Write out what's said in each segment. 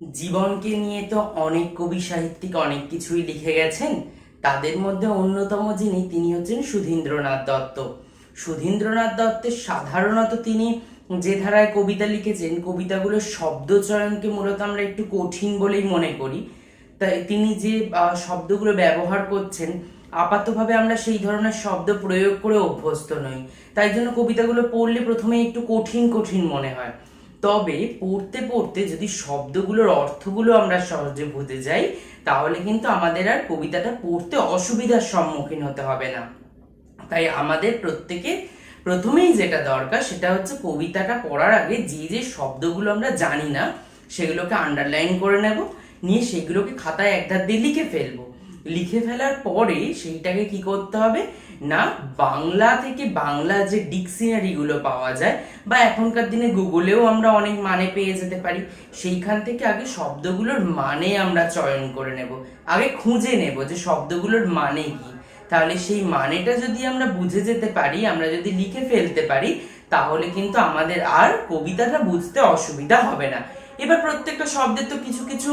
জীবনকে নিয়ে তো অনেক কবি সাহিত্যিক অনেক কিছুই লিখে গেছেন। তাদের মধ্যে অন্যতম যিনি, তিনি হচ্ছেন সুধীন্দ্রনাথ দত্ত। সুধীন্দ্রনাথ দত্তের সাধারণত তিনি যে ধারায় কবিতা লিখেছেন, কবিতাগুলোর শব্দচয়নকে মূলত আমরা একটু কঠিন বলেই মনে করি। তাই তিনি যে শব্দগুলো ব্যবহার করছেন, আপাতভাবে আমরা সেই ধরনের শব্দ প্রয়োগ করে অভ্যস্ত নই। তাই জন্য কবিতাগুলো পড়লে প্রথমে একটু কঠিন কঠিন মনে হয়। তবে পড়তে পড়তে যদি শব্দগুলোর অর্থগুলো আমরা সহজে বুঝে যাই, তাহলে কিন্তু আমাদের আর কবিতাটা পড়তে অসুবিধার সম্মুখীন হতে হবে না। তাই আমাদের প্রত্যেকে প্রথমেই যেটা দরকার সেটা হচ্ছে কবিতাটা পড়ার আগে যে যে শব্দগুলো আমরা জানি না, সেগুলোকে আন্ডারলাইন করে নেব, নিয়ে সেগুলোকে খাতায় একধার দিয়ে লিখে ফেলব। লিখে ফেলার পরে সেইটাকে কি করতে হবে? না, বাংলা থেকে বাংলা যে ডিকশনারিগুলো পাওয়া যায়, বা এখনকার দিনে গুগলেও আমরা অনেক মানে পেয়ে যেতে পারি, সেইখান থেকে আগে শব্দগুলোর মানে আমরা চয়ন করে নেব। আগে খুঁজে নেব যে শব্দগুলোর মানে কি। তাহলে সেই মানেটা যদি আমরা বুঝে যেতে পারি, আমরা যদি লিখে ফেলতে পারি, তাহলে কিন্তু আমাদের আর কবিতাটা বুঝতে অসুবিধা হবে না। এবার প্রত্যেকটা শব্দের তো কিছু কিছু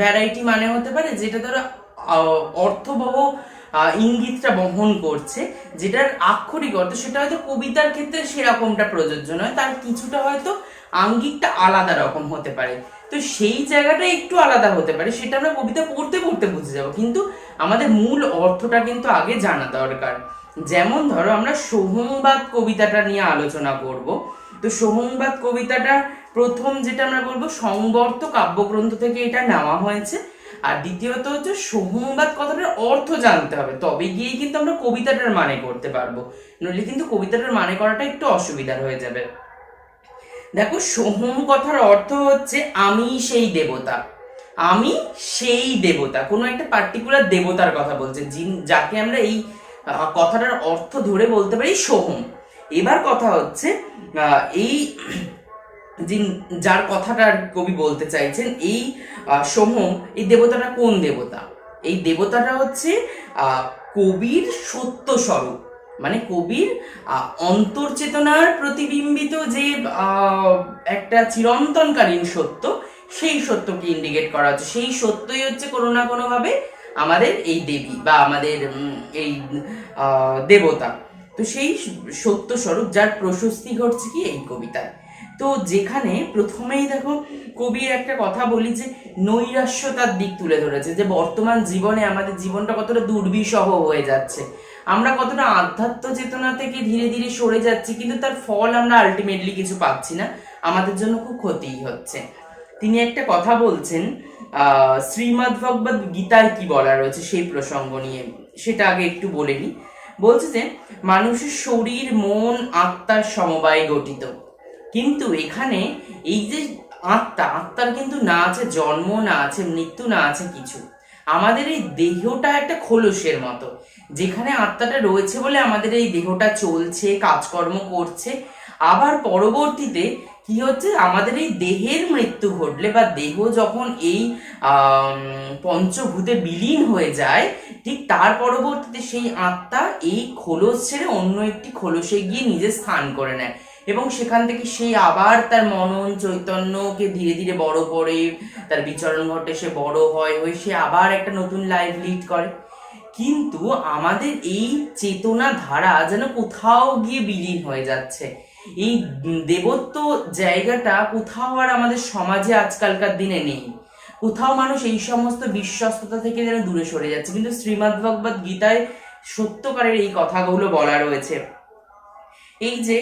ভ্যারাইটি মানে হতে পারে, যেটা ধরো অর্থবহ ইঙ্গিতটা বহন করছে, যেটার আক্ষরিক অর্থ সেটা হয়তো কবিতার ক্ষেত্রে সেরকমটা প্রযোজ্য নয়, তার কিছুটা হয়তো আঙ্গিকটা আলাদা রকম হতে পারে। তো সেই জায়গাটা একটু আলাদা হতে পারে, সেটা আমরা কবিতা পড়তে পড়তে বুঝে যাব। কিন্তু আমাদের মূল অর্থটা কিন্তু আগে জানা দরকার। যেমন ধরো, আমরা সোহংবাদ কবিতাটা নিয়ে আলোচনা করব। তো সোহংবাদ কবিতাটা প্রথম যেটা আমরা বলব সংবর্ত কাব্যগ্রন্থ থেকে এটা নেওয়া হয়েছে। আর দ্বিতীয়ত হচ্ছে সোহংবাদ কথাটার অর্থ জানতে হবে। তবে গিয়ে কিন্তু আমরা কবিতাটার মানে করতে পারব। নইলে কিন্তু কবিতাটার মানে করাটা একটু অসুবিধার হয়ে যাবে। দেখো, সোহম কথার অর্থ হচ্ছে, আমি সেই দেবতা। আমি সেই দেবতা। কোনো একটা পার্টিকুলার দেবতার কথা বলছে যাকে আমরা এই কথাটার অর্থ ধরে বলতে পারি সোহম। এবার কথা হচ্ছে এই যিনি, যার কথাটা কবি বলতে চাইছেন, এই সোহম এই দেবতাটা কোন দেবতা? এই দেবতাটা হচ্ছে কবির সত্য স্বরূপ মানে কবির অন্তর্চেতনার প্রতিবিম্বিত যে একটা চিরন্তনকালীন সত্য, সেই সত্যকে ইন্ডিকেট করা হচ্ছে। সেই সত্যই হচ্ছে কোনো না কোনোভাবে আমাদের এই দেবী বা আমাদের এই দেবতা। তো সেই সত্য স্বরূপ যার প্রশস্তি ঘটছে কি এই কবিতায়? তো যেখানে প্রথমেই দেখো কবির একটা কথা বলি যে নৈরাস্যতার দিক তুলে ধরেছে, যে বর্তমান জীবনে আমাদের জীবনটা কতটা দুর্বিষহ হয়ে যাচ্ছে। আমরা কতটা আধ্যাত্ম চেতনা থেকে ধীরে ধীরে সরে যাচ্ছি, কিন্তু তার ফল আমরা আলটিমেটলি কিছু পাচ্ছি না, আমাদের জন্য খুব ক্ষতিই হচ্ছে। তিনি একটা কথা বলছেন শ্রীমদ ভগবত গীতায় কি বলা রয়েছে সেই প্রসঙ্গ নিয়ে, সেটা আগে একটু বলে নিই। বলছে যে, মানুষের শরীর, মন, আত্মার সমবায় গঠিত। কিন্তু এখানে এই যে আত্মা, আত্মার কিন্তু না আছে জন্ম, না আছে মৃত্যু, না আছে কিছু। আমাদের এই দেহটা একটা খোলসের মতো। যেখানে আত্মাটা রয়েছে বলে আমাদের এই দেহটা চলছে, কাজকর্ম করছে, আবার পরবর্তীতে কি হচ্ছে? আমাদের এই দেহের মৃত্যু ঘটলে বা দেহ যখন এই পঞ্চভূতে বিলীন হয়ে যায়, ঠিক তার পরবর্তীতে সেই আত্মা এই খোলস ছেড়ে অন্য একটি খোলসে গিয়ে নিজের স্থান করে নেয়। এবং সেখান থেকে সেই আবার তার মনন চৈতন্যকে ধীরে ধীরে বড় করে, তার বিচরণ ঘটে, সে বড় হয়, হয়ে সে আবার একটা নতুন লাইফ লিড করে। কিন্তু আমাদের এই চেতনা ধারা যেন কোথাও গিয়ে বিলীন হয়ে যাচ্ছে। এই দেবত্ব জায়গাটা কোথাও আর আমাদের সমাজে আজকালকার দিনে নেই। কোথাও মানুষ এই সমস্ত বিশ্বস্ততা থেকে যেন দূরে সরে যাচ্ছে। কিন্তু শ্রীমদ্ ভগবত গীতায় সত্যকারের এই কথাগুলো বলা রয়েছে। এই যে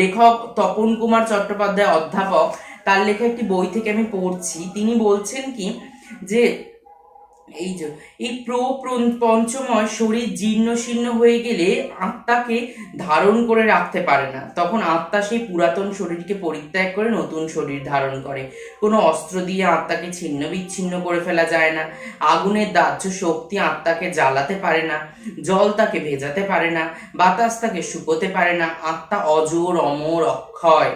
লেখক তপন কুমার চট্টোপাধ্যায় অধ্যাপক, তার লেখা একটি বই থেকে আমি পড়ছি। তিনি বলছেন কি, যে এই যে, এই প্র পঞ্চময় শরীর জীর্ণ শীর্ণ হয়ে গেলে আত্মাকে ধারণ করে রাখতে পারে না। তখন আত্মা সেই পুরাতন শরীরকে পরিত্যাগ করে নতুন শরীর ধারণ করে। কোনো অস্ত্র দিয়ে আত্মাকে ছিন্ন বিচ্ছিন্ন করে ফেলা যায় না। আগুনের দাহ্য শক্তি আত্মাকে জ্বালাতে পারে না। জল তাকে ভেজাতে পারে না। বাতাস তাকে শুকোতে পারে না। আত্মা অজর, অমর, অক্ষয়।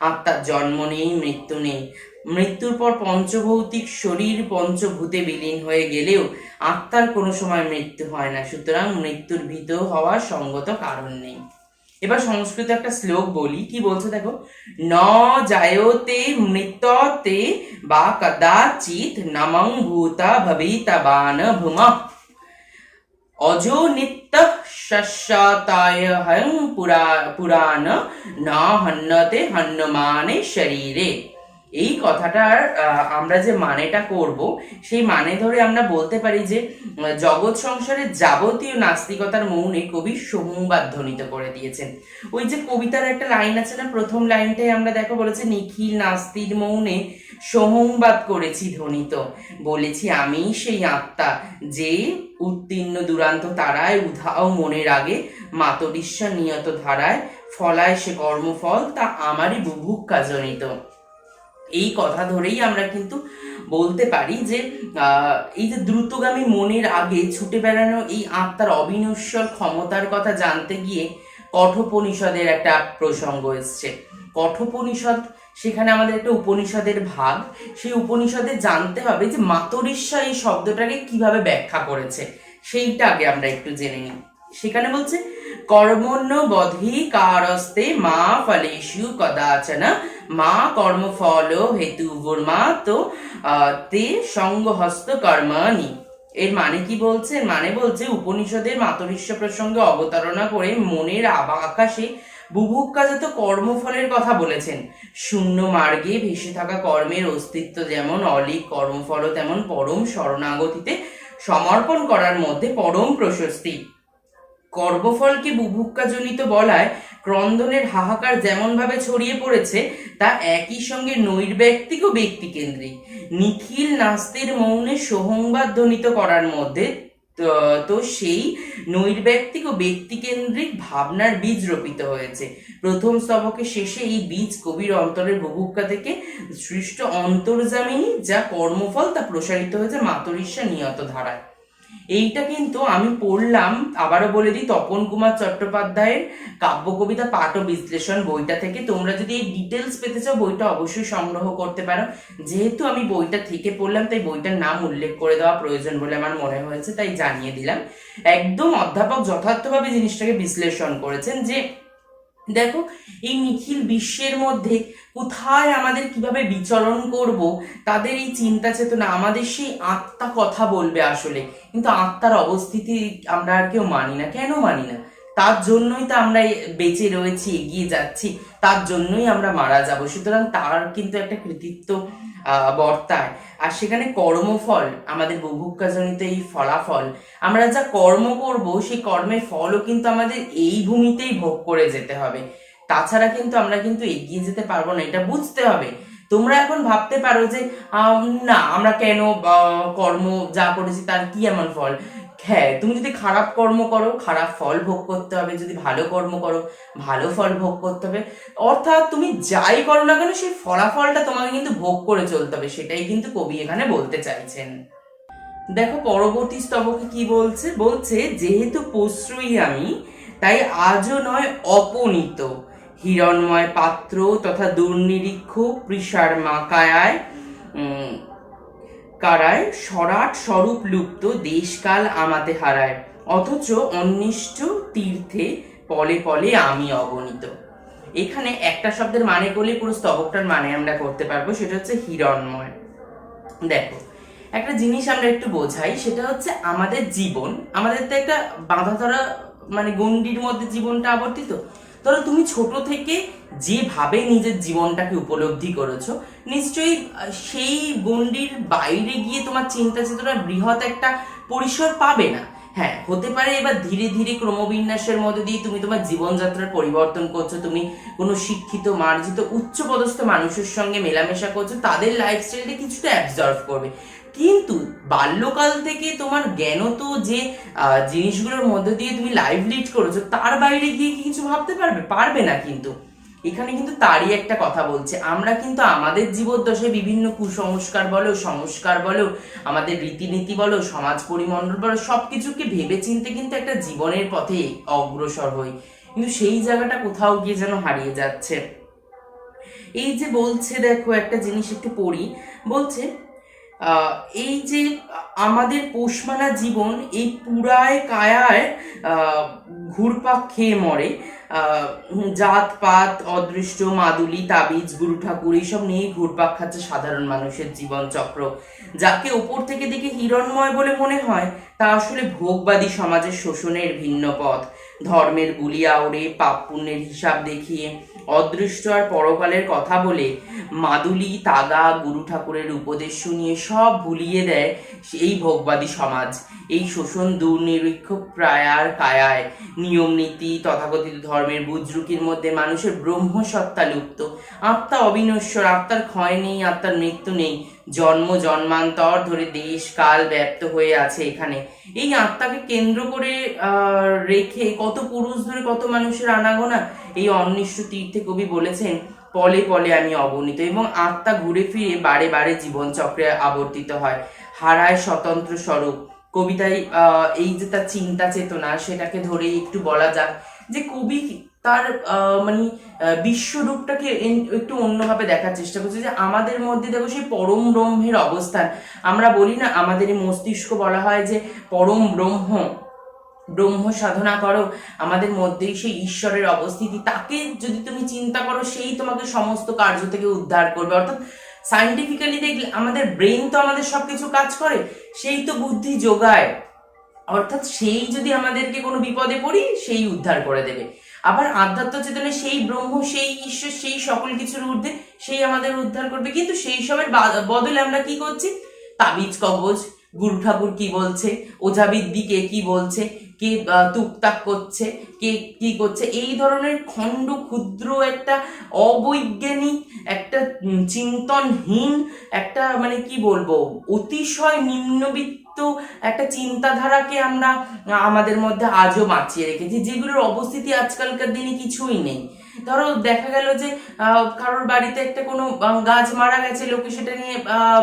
আত্মার জন্ম নেই, মৃত্যু নেই। মৃত্যুর পর পঞ্চভৌতিক শরীর পঞ্চভূতে বিলীন হয়ে গেলেও আত্মার কোনো সময় মৃত্যু হয় না। সুতরাং মৃত্যুর ভীত হওয়ার সঙ্গত কারণ নেই। এবার সংস্কৃত একটা শ্লোক বলি। কি বলছে দেখো? ন জায়তে মৃততে বা কদাচিৎ নমং ভূতা ভবিতবান ভূমা অজো নিত্য শস্যতায় হং পুরা পুরাণ না হন্যতে হন্যমানে শরীরে এই কথাটার আমরা যে মানেটা করব, সেই মানে ধরে আমরা বলতে পারি যে, জগৎ সংসারের যাবতীয় নাস্তিকতার মৌনে কবি সংবাদ ধ্বনিত করে দিয়েছেন। ওই যে কবিতার একটা লাইন আছে না, প্রথম লাইনটাই আমরা দেখো বলেছে, নিখিল নাস্তির মৌনে সংবাদ করেছি ধ্বনিত। বলেছি আমি সেই আত্মা যে উত্তীর্ণ দুরান্ত তারায় উধাও মনের আগে মাতরিশ্বর নিয়ত ধারায় ফলায় সে কর্মফল, তা আমারই বুভুক্ষা জনিত। এই কথা ধরেই আমরা কিন্তু বলতে পারি যে এই যে দ্রুতগামী মনের আগে ছুটে বেড়ানো এই আত্মার অবিনশ্বর ক্ষমতার কথা জানতে গিয়ে কঠোপনিষদের একটা প্রসঙ্গ এসছে। কঠোপনিষদ, সেখানে আমাদের একটা উপনিষদের ভাগ। সেই উপনিষদে জানতে হবে যে মাতরিস্বা এই শব্দটাকে কীভাবে ব্যাখ্যা করেছে, সেইটা আগে আমরা একটু জেনে নিই। সেখানে বলছে কর্মণ্য বধি কারস্তে মা ফলেষু কদাচন মা কর্মফল হেতু তো তে কর্মানি এর মানে কি বলছে? মানে বলছে, উপনিষদের মাতরিস্ব প্রসঙ্গে অবতারণা করে মনের আকাশে বুভুক্ষাজাত কর্মফলের কথা বলেছেন, শূন্য মার্গে ভেসে থাকা কর্মের অস্তিত্ব যেমন অলিক কর্মফল তেমন পরম শরণাগতিতে সমর্পণ করার মধ্যে পরম প্রশস্তি। কর্মফলকে বুভুক্ষাজনিত বলায় ক্রন্দনের হাহাকার যেমনভাবে ছড়িয়ে পড়েছে, তা একই সঙ্গে নৈর্ব্যক্তিক ও ব্যক্তিকেন্দ্রিক। নিখিল নাস্তির মৌনে সোহংবাদ ধ্বনিত করার মধ্যে, তো- সেই নৈর্ব্যক্তিক ও ব্যক্তিকেন্দ্রিক ভাবনার বীজ রোপিত হয়েছে। প্রথম স্তবকের শেষে এই বীজ কবির অন্তরের বুভুক্ষা থেকে সৃষ্ট অন্তর্জামিনী যা কর্মফল তা প্রসারিত হয়েছে মাতরিষ্যা নিয়ত ধারায়। এইটা কিন্তু আমি পড়লাম, আবারও বলে দিই, তপন কুমার চট্টোপাধ্যায়ের কাব্য, কবিতা, পাঠ ও বিশ্লেষণ বইটা থেকে। তোমরা যদি এই ডিটেলস পেতে চাও, বইটা অবশ্যই সংগ্রহ করতে পারো। যেহেতু আমি বইটা থেকে পড়লাম, তাই বইটার নাম উল্লেখ করে দেওয়া প্রয়োজন বলে আমার মনে হয়েছে, তাই জানিয়ে দিলাম। একদম অধ্যাপক যথার্থভাবে জিনিসটাকে বিশ্লেষণ করেছেন যে দেখো, এই নিখিল বিশ্বের মধ্যে কোথায় আমাদের কীভাবে বিচরণ করব, তাদের এই চিন্তা চেতনা, আমাদের সেই আত্মা কথা বলবে আসলে। কিন্তু আত্মার অবস্থিতি আমরা আর কেউ মানি না। কেন মানি না? তার জন্যই তো আমরা বেঁচে রয়েছি, এগিয়ে যাচ্ছি, তার জন্যই আমরা মারা যাব। সুতরাং তার কিন্তু একটা কৃতিত্ব বর্তায়। আর সেখানে কর্মফল, আমাদের বুভুক্ষাজনিত এই ফলাফল, আমরা যা কর্ম করব, সেই কর্মের ফলও কিন্তু আমাদের এই ভূমিতেই ভোগ করে যেতে হবে। তাছাড়া কিন্তু আমরা কিন্তু এগিয়ে যেতে পারব না, এটা বুঝতে হবে। তোমরা এখন ভাবতে পারো যে না, আমরা কেন কর্ম যা করেছি তার কি এমন ফল? হ্যাঁ তুমি যদি খারাপ কর্ম করো, খারাপ ফল ভোগ করতে হবে, যদি ভালো কর্ম করো, ভালো ফল ভোগ করতে হবে। অর্থাৎ তুমি যাই করো না কেন, সেই ফলাফলটা তোমাকে কিন্তু ভোগ করে চলতে হবে, সেটাই কিন্তু কবি এখানে বলতে চাইছেন। দেখো, পরবর্তী স্তবকে কি বলছে? বলছে, যেহেতু প্রশ্রয়ী আমি, তাই আজও নয় অপনীত। হিরণময় পাত্র তথা দুর্নিরীক্ষ পৃষার মাকায়ায় কারায় সরাট স্বরূপ লুপ্ত দেশকাল আমাতে হারায়। অথচ অনিষ্ট তীর্থে পলে পলে আমি অগণিত। এখানে একটা শব্দের মানে করলে পুরো স্তবকটার মানে আমরা করতে পারব, সেটা হচ্ছে হিরণময়। দেখো, একটা জিনিস আমরা একটু বোঝাই, সেটা হচ্ছে আমাদের জীবন, আমাদের তো একটা বাঁধা ধরা মানে গণ্ডির মধ্যে জীবনটা আবর্তিত। ধরো তুমি ছোট থেকে যেভাবে নিজের জীবনটাকে উপলব্ধি করেছ, নিশ্চয়ই সেই গণ্ডির বাইরে গিয়ে তোমার চিন্তা চেতনা বৃহৎ একটা পরিসর পাবে না। হ্যাঁ হতে পারে এবার ধীরে ধীরে ক্রমবিন্যাসের মধ্যে দিয়ে তুমি তোমার জীবনযাত্রার পরিবর্তন করছ, তুমি কোনো শিক্ষিত, মার্জিত, উচ্চপদস্থ মানুষের সঙ্গে মেলামেশা করছ, তাদের লাইফস্টাইলটা কিছুটা অ্যাবজর্ভ করবে। কিন্তু বাল্যকাল থেকে তোমার জ্ঞান তো যে জিনিসগুলোর মধ্যে দিয়ে তুমি লাইভ লিড করেছ, তার বাইরে গিয়ে কিছু ভাবতে পারবে? পারবে না কিন্তু। এখানে কিন্তু তারই একটা কথা বলছে। আমরা কিন্তু আমাদের জীবদ্দশায় বিভিন্ন কুসংস্কার বলো, সংস্কার বলো, আমাদের রীতিনীতি বলো, সমাজ পরিমণ্ডল বলো, সবকিছুকে ভেবে চিনতে কিন্তু একটা জীবনের পথে অগ্রসর হই। কিন্তু সেই জায়গাটা কোথাও গিয়ে যেন হারিয়ে যাচ্ছে। এই যে বলছে, দেখো, একটা জিনিস একটু পড়ি। বলছে এই যে আমাদের পোষমানা জীবন এই পুরায় কায়ায় ঘুরপাক খেয়ে মরে। জাত পাত অদৃষ্ট, মাদুলি, তাবিজ গুরু ঠাকুর এইসব নিয়েই ঘুরপাক খাচ্ছে সাধারণ মানুষের জীবন চক্র যাকে উপর থেকে দেখে হিরণময় বলে মনে হয়, তা আসলে ভোগবাদী সমাজের শোষণের ভিন্ন পথ। ধর্মের বুলি আউড়ে পাপ পুণ্যের হিসাব দেখিয়ে, অদৃষ্ট আর পরকালের কথা বলে, মাদুলি, তাগা, গুরু ঠাকুরের উপদেশ শুনিয়ে সব ভুলিয়ে দেয় এই ভোগবাদী সমাজ। এই শোষণ দুর্নিরীক্ষ প্রায়ার কায়ায়। নিয়ম, নীতি, তথাকথিত ধর্মের বুজরুকির মধ্যে মানুষের ব্রহ্মসত্তা লুপ্ত। আত্মা অবিনশ্বর, আত্মার ক্ষয় নেই, আত্মার মৃত্যু নেই। জন্ম জন্মান্তর ধরে দেশ কাল ব্যপ্ত হয়ে আছে এখানে। এই আত্মাকে কেন্দ্র করে রেখে কত পুরুষ ধরে কত মানুষের আনাগোনা, এই অনিষ্ট তীর্থে কবি বলেছেন, পলে পলে আমি অবনীত এবং আত্মা ঘুরে ফিরে বারে বারে জীবনচক্রে আবর্তিত হয়। হারায় স্বতন্ত্র স্বরূপ। কবিতায় এই যে তার চিন্তা চেতনা, সেটাকে ধরে একটু বলা যাক যে কবি তার মানে বিশ্বরূপটাকে একটু অন্যভাবে দেখার চেষ্টা করছে যে আমাদের মধ্যে দেখো সেই পরম ব্রহ্মের অবস্থান। আমরা বলি না, আমাদের মস্তিষ্ক বলা হয় যে পরম ব্রহ্ম। ব্রহ্ম সাধনা করো, আমাদের মধ্যেই সেই ঈশ্বরের অবস্থিতি। তাকে যদি তুমি চিন্তা করো, সেই তোমাকে সমস্ত কার্য থেকে উদ্ধার করবে। অর্থাৎ সাইন্টিফিক্যালি দেখলে আমাদের ব্রেন তো আমাদের সবকিছু কাজ করে, সেই তো বুদ্ধি যোগায়। অর্থাৎ সেই যদি আমাদেরকে কোনো বিপদে পড়ি, সেই উদ্ধার করে দেবে। আবার আধ্যাত্ম চেতনে সেই ব্রহ্ম, সেই ঈশ্বর, সেই সকল কিছুর ঊর্ধ্বে সেই আমাদের উদ্ধার করবে। কিন্তু সেই সবের বদলে আমরা কি করছি? তাবিজ কবজ, গুরু ঠাকুর কি বলছে? ওঝাবিদ্যি কে কি বলছে? কে তুকতাক করছে? কে কি করছে? এই ধরনের খণ্ড ক্ষুদ্র একটা অবৈজ্ঞানিক, একটা চিন্তনহীন, একটা মানে কি বলব? অতিশয় নিম্নবিত্ত একটা চিন্তাধারাকে আমরা, আমাদের মধ্যে আজও বাঁচিয়ে রেখেছি, যেগুলোর অবস্থিতি আজকালকার দিনে কিছুই নেই। ধরো, দেখা গেল যে কারোর বাড়িতে একটা কোনো গাছ মারা গেছে, লোকে সেটা নিয়ে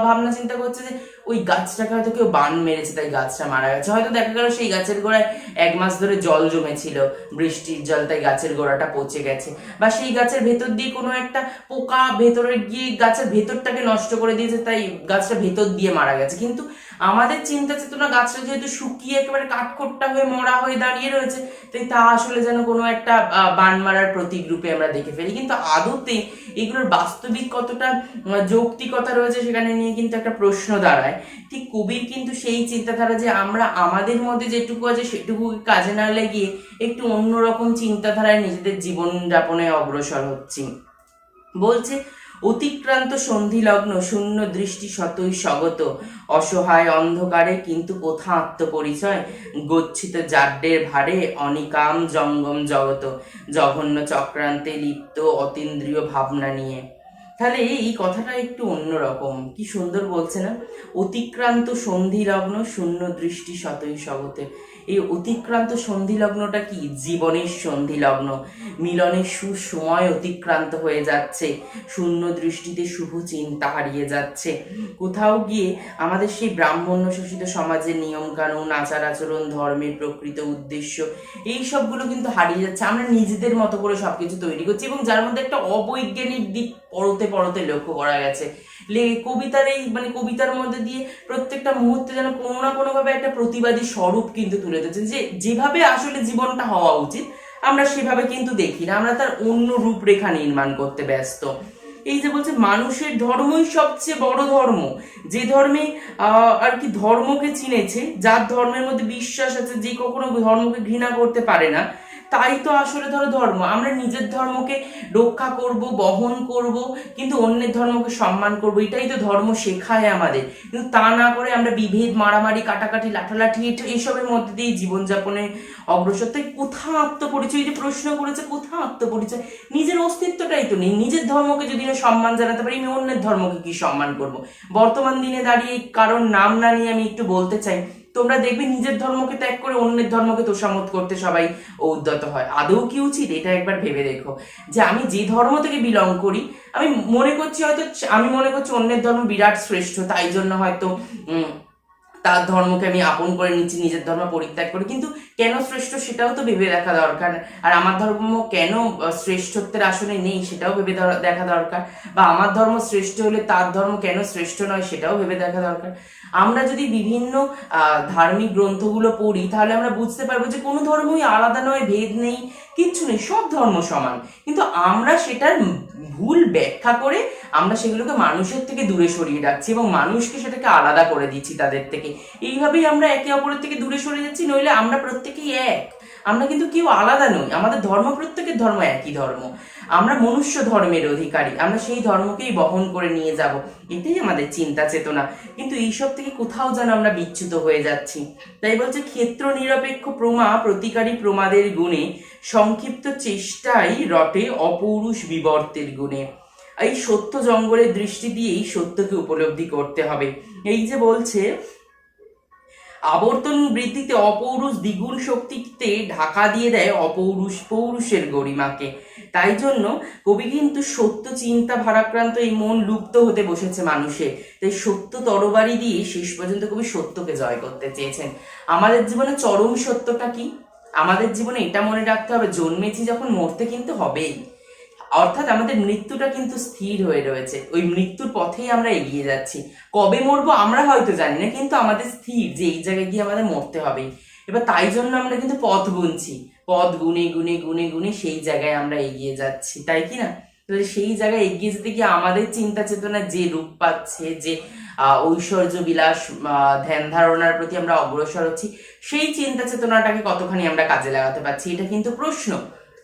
ভাবনা চিন্তা করছে যে, ওই গাছটাকে হয়তো কেউ বান মেরেছে, তাই গাছটা মারা গেছে। হয়তো দেখা গেল সেই গাছের গোড়ায় এক মাস ধরে জল জমেছিল, বৃষ্টির জল তাই গাছের গোড়াটা পচে গেছে। বা সেই গাছের ভেতর দিয়ে কোনো একটা পোকা ভেতরে গিয়ে গাছের ভেতরটাকে নষ্ট করে দিয়েছে, তাই গাছটা ভেতর দিয়ে মারা গেছে। কিন্তু আমাদের চিন্তা চেতনা গাছটা যেহেতু শুকিয়ে একেবারে কাঠখোট্টা হয়ে মরা হয়ে দাঁড়িয়ে রয়েছে, তাই তা আসলে যেন কোনো একটা বান মারার প্রতীক রূপে আমরা দেখে ফেলি। কিন্তু আদতে এগুলোর বাস্তবিক কতটা যৌক্তিকতা রয়েছে সেখানে নিয়ে কিন্তু একটা প্রশ্ন দাঁড়ায়। ঠিক কবির কিন্তু সেই চিন্তাধারা যে আমরা আমাদের মধ্যে যেটুকু আছে সেটুকু কাজে না লাগিয়ে একটু অন্যরকম চিন্তাধারায় নিজেদের জীবন যাপনে অগ্রসর হচ্ছি। বলছে অতিক্রান্ত সন্ধিলগ্ন শূন্য দৃষ্টি শতই স্বগত। অসহায় অন্ধকারে কিন্তু কোথা আত্মপরিচয়? গচ্ছিত জাড্ডের ভারে অনিকাম জঙ্গম জগত, জঘন্য চক্রান্তে লিপ্ত অতীন্দ্রিয় ভাবনা নিয়ে। তাহলে এই কথাটা একটু অন্যরকম। কি সুন্দর বলছে না অতিক্রান্ত সন্ধি লগ্ন শূন্য দৃষ্টি শতই স্বগতে এই অতিক্রান্ত সন্ধি লগ্নটা কি? জীবনের সন্ধি লগ্ন মিলনের সুসময় অতিক্রান্ত হয়ে যাচ্ছে। শূন্য দৃষ্টিতে শুভ চিন্তা হারিয়ে যাচ্ছে। কোথাও গিয়ে আমাদের সেই ব্রাহ্মণ্য শোষিত সমাজের নিয়ম কানুন আচার আচরণ ধর্মের প্রকৃত উদ্দেশ্য, এই সবগুলো কিন্তু হারিয়ে যাচ্ছে। আমরা নিজেদের মতো করে সবকিছু তৈরি করছি এবং যার মধ্যে একটা অবৈজ্ঞানিক দিক পরতে পরতে লক্ষ্য করা গেছে। কবিতার এই মানে কবিতার মধ্যে দিয়ে প্রত্যেকটা মুহূর্তে যেন কোনো না কোনোভাবে একটা প্রতিবাদী স্বরূপ কিন্তু তুলে ধরছেন। যে, যেভাবে আসলে জীবনটা হওয়া উচিত, আমরা সেভাবে কিন্তু দেখি না। আমরা তার অন্য রূপরেখা নির্মাণ করতে ব্যস্ত। এই যে বলছে, মানুষের ধর্মই সবচেয়ে বড় ধর্ম। যে ধর্মে আর কি ধর্মকে চিনেছে, যার ধর্মের মধ্যে বিশ্বাস আছে, যে কখনো ধর্মকে ঘৃণা করতে পারে না তাই তো আসলে ধরো ধর্ম, আমরা নিজের ধর্মকে রক্ষা করব, বহন করব, কিন্তু অন্যের ধর্মকে সম্মান করব, এটাই তো ধর্ম শেখায় আমাদের। কিন্তু তা না করে আমরা বিভেদ, মারামারি, কাটাকাটি, লাঠালাঠি এইসবের মধ্যে দিয়ে জীবনযাপনে অগ্রসর। তাই কোথা আত্মপরিচয়, এই যে প্রশ্ন করেছে কোথা আত্মপরিচয়, নিজের অস্তিত্বটাই তো নেই। নিজের ধর্মকে যদি না সম্মান জানাতে পারি, আমি অন্যের ধর্মকে কি সম্মান করব? বর্তমান দিনে দাঁড়িয়ে কারণ নাম না নিয়ে আমি একটু বলতে চাই তোমরা দেখবে নিজের ধর্মকে ত্যাগ করে অন্যের ধর্মকে তোষামত করতে সবাই উদ্যত হয়। আদৌ কি উচিত? এটা একবার ভেবে দেখো। যে আমি যে ধর্ম থেকে বিলং করি, আমি মনে করছি হয়তো, আমি মনে করছি অন্যের ধর্ম বিরাট শ্রেষ্ঠ, তাই জন্য হয়তো তার ধর্মকে আমি আপন করে নিচ্ছি, নিজের ধর্ম পরিত্যাগ করে। কিন্তু কেন শ্রেষ্ঠ সেটাও তো ভেবে দেখা দরকার। আর আমার ধর্ম কেন শ্রেষ্ঠত্বের আসনে নেই সেটাও ভেবে দেখা দরকার। বা আমার ধর্ম শ্রেষ্ঠ হলে তার ধর্ম কেন শ্রেষ্ঠ নয় সেটাও ভেবে দেখা দরকার। আমরা যদি বিভিন্ন ধার্মিক গ্রন্থগুলো পড়ি, তাহলে আমরা বুঝতে পারব যে কোনো ধর্মই আলাদা নয়, ভেদ নেই, কিচ্ছু নেই, সব ধর্ম সমান। কিন্তু আমরা সেটার ভুল ব্যাখ্যা করে আমরা সেগুলোকে মানুষের থেকে দূরে সরিয়ে রাখছি এবং মানুষকে সেটাকে আলাদা করে দিচ্ছি তাদের থেকে। এইভাবেই আমরা একে অপরের থেকে দূরে সরে যাচ্ছি, নইলে আমরা প্রত্যেকেই এক। আমরা কিন্তু কেউ আলাদা নই। আমাদের ধর্ম প্রত্যেকের ধর্ম একই ধর্ম। আমরা মনুষ্য ধর্মের অধিকারী। আমরা সেই ধর্মকেই বহন করে নিয়ে যাব। এটাই আমাদের চিন্তা চেতনা। কিন্তু এইসব থেকে কোথাও যেন আমরা বিচ্যুত হয়ে যাচ্ছি। তাই বলছে, ক্ষেত্র নিরপেক্ষ প্রমা প্রতিকারী প্রমাদের গুণে, সংক্ষিপ্ত চেষ্টাই রটে অপৌরুষ বিবর্তের গুণে। এই সত্য জঙ্গলের দৃষ্টি দিয়েই সত্যকে উপলব্ধি করতে হবে। এই যে বলছে আবর্তন বৃদ্ধিতে অপৌরুষ দ্বিগুণ শক্তিতে ঢাকা দিয়ে দেয় অপৌরুষ পৌরুষের গরিমাকে। তাই জন্য কবি কিন্তু সত্য চিন্তা ভারাক্রান্ত এই মন লুপ্ত হতে বসেছে মানুষের তাই সত্য তরবারি দিয়ে শেষ পর্যন্ত কবি সত্যকে জয় করতে চেয়েছেন। আমাদের জীবনে চরম সত্যটা কি? আমাদের জীবনে এটা মনে রাখতে হবে, জন্মেছি যখন মরতে কিন্তু হবেই। অর্থাৎ আমাদের মৃত্যুটা কিন্তু স্থির হয়ে রয়েছে। ওই মৃত্যুর পথেই আমরা এগিয়ে যাচ্ছি। কবে মরবো আমরা হয়তো জানি না, কিন্তু আমাদের স্থির যে এই জায়গায় গিয়ে আমাদের মরতে হবেই। এবার তাই জন্য আমরা কিন্তু পথ গুনছি। পথ গুনে গুনে গুনে গুনে সেই জায়গায় আমরা এগিয়ে যাচ্ছি। তাই কি না? তাহলে সেই জায়গায় এগিয়ে যেতে গিয়ে আমাদের চিন্তা চেতনা যে রূপ পাচ্ছে, যে ঐশ্বর্য বিলাস ধ্যান ধারণার প্রতি আমরা অগ্রসর হচ্ছি, সেই চিন্তা চেতনাটাকে কতখানি আমরা কাজে লাগাতে পারছি, এটা কিন্তু প্রশ্ন।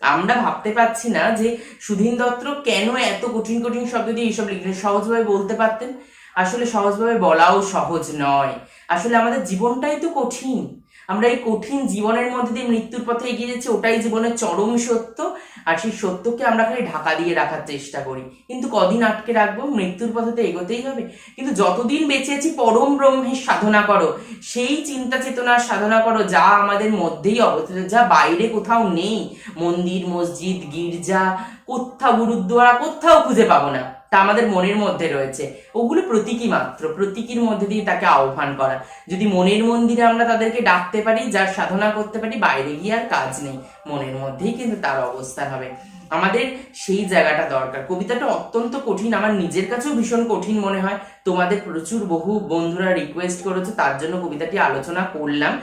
আমরা ভাবতে পারছি না যে সুধীন দত্ত কেন এত কঠিন কঠিন শব্দ দিয়ে এইসব লিখলেন। সহজভাবে বলতে পারতেন? আসলে সহজভাবে বলাও সহজ নয়। আসলে আমাদের জীবনটাই তো কঠিন। আমরা এই কঠিন জীবনের মধ্যে দিয়ে মৃত্যুর পথে এগিয়ে যাচ্ছি, ওটাই জীবনের চরম সত্য। আর সেই সত্যকে আমরা খালি ঢাকা দিয়ে রাখার চেষ্টা করি। কিন্তু কদিন আটকে রাখব? মৃত্যুর পথে তো এগোতেই হবে। কিন্তু যতদিন বেঁচে আছি, পরম ব্রহ্মের সাধনা করো। সেই চিন্তা চেতনার সাধনা করো, যা আমাদের মধ্যেই অবস্থিত, যা বাইরে কোথাও নেই। মন্দির, মসজিদ, গির্জা, কোথাও গুরুদ্বারা কোথাও খুঁজে পাবো না। তা আমাদের মনের মধ্যে রয়েছে। ওগুলো প্রতীকী মাত্র। প্রতীকীর মধ্যে দিয়ে তাকে আহ্বান করা। যদি মনের মন্দিরে আমরা তাদেরকে ডাকতে পারি, যার সাধনা করতে পারি, বাইরে গিয়ে আর কাজ নেই। মনের মধ্যেই কিন্তু তার অবস্থান হবে। আমাদের সেই জায়গাটা দরকার। কবিতাটা অত্যন্ত কঠিন, আমার নিজের কাছেও ভীষণ কঠিন মনে হয়। তোমাদের প্রচুর বহু বন্ধুরা রিকোয়েস্ট করেছে, তার জন্য কবিতাটি আলোচনা করলাম।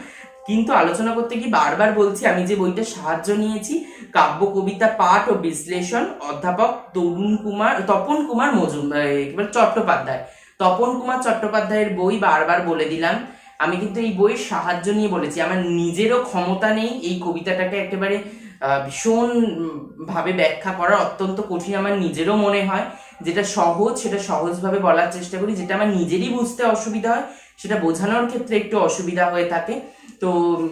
কিন্তু আলোচনা করতে গিয়ে বারবার বলছি, আমি যে বইটা সাহায্য নিয়েছি, কাব্য, কবিতা, পাঠ ও বিশ্লেষণ, অধ্যাপক তরুণ কুমার, তপন কুমার মজুমদার চট্টোপাধ্যায়। তপন কুমার চট্টোপাধ্যায়ের বই বারবার বলে দিলাম। আমি কিন্তু এই বইয়ের সাহায্য নিয়ে বলেছি, আমার নিজেরও ক্ষমতা নেই এই কবিতাটাকে একেবারে ভীষণ ভাবে ব্যাখ্যা করা অত্যন্ত কঠিন আমার নিজেরও মনে হয়। যেটা সহজ, সেটা সহজভাবে বলার চেষ্টা করি, যেটা আমার নিজেরই বুঝতে অসুবিধা হয়, সেটা বোঝানোর ক্ষেত্রে একটু অসুবিধা হয়ে থাকে। তো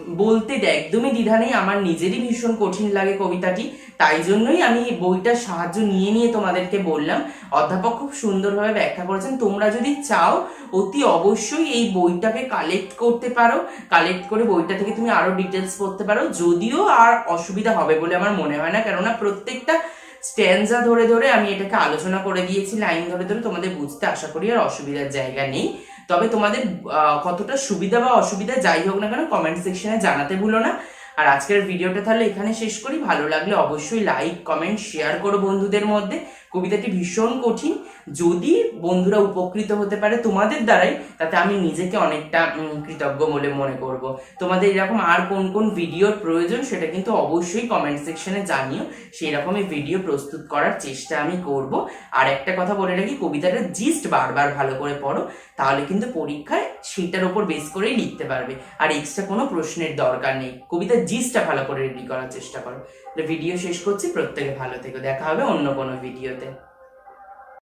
বলতে একদমই দ্বিধা নেই। আমার নিজেরই ভীষণ কঠিন লাগে কবিতাটি। তাই জন্যই আমি বইটার সাহায্য নিয়ে নিয়ে তোমাদেরকে বললাম। অধ্যাপক খুব সুন্দরভাবে ব্যাখ্যা করেছেন। তোমরা যদি চাও, অতি অবশ্যই এই বইটাকে কালেক্ট করতে পারো। কালেক্ট করে বইটা থেকে তুমি আরও ডিটেলস পড়তে পারো। যদিও আর অসুবিধা হবে বলে আমার মনে হয় না। কেননা প্রত্যেকটা স্ট্যান্ডা ধরে ধরে আমি এটাকে আলোচনা করে দিয়েছি লাইন ধরে ধরে। তোমাদের বুঝতে আশা করি আর অসুবিধার জায়গা নেই। তবে তোমাদের কতটা সুবিধা বা অসুবিধা যাই হোক না কেন কমেন্ট সেকশনে জানাতে ভুলো না। আর আজকের ভিডিওটা তাহলে এখানে শেষ করি। ভালো লাগলে অবশ্যই লাইক কমেন্ট শেয়ার করো বন্ধুদের মধ্যে। কবিতাটি ভীষণ কঠিন। যদি বন্ধুরা উপকৃত হতে পারে তোমাদের দ্বারাই, তাতে আমি নিজেকে অনেকটা কৃতজ্ঞ বলে মনে করব। তোমাদের এরকম আর কোন কোন ভিডিওর প্রয়োজন সেটা কিন্তু অবশ্যই কমেন্ট সেকশনে জানিও। সেই রকমই ভিডিও প্রস্তুত করার চেষ্টা আমি করব। আর একটা কথা বলে রাখি, কবিতাটা জিস্ট বারবার ভালো করে পড়ো, তাহলে কিন্তু পরীক্ষায় সেটার ওপর বেস করেই লিখতে পারবে। আর এক্সট্রা কোনো প্রশ্নের দরকার নেই। কবিতার জিস্টটা ভালো করে রেডি করার চেষ্টা করো। ভিডিও শেষ করছি, প্রত্যেকে ভালো থেকো। দেখা হবে অন্য কোনো ভিডিওতে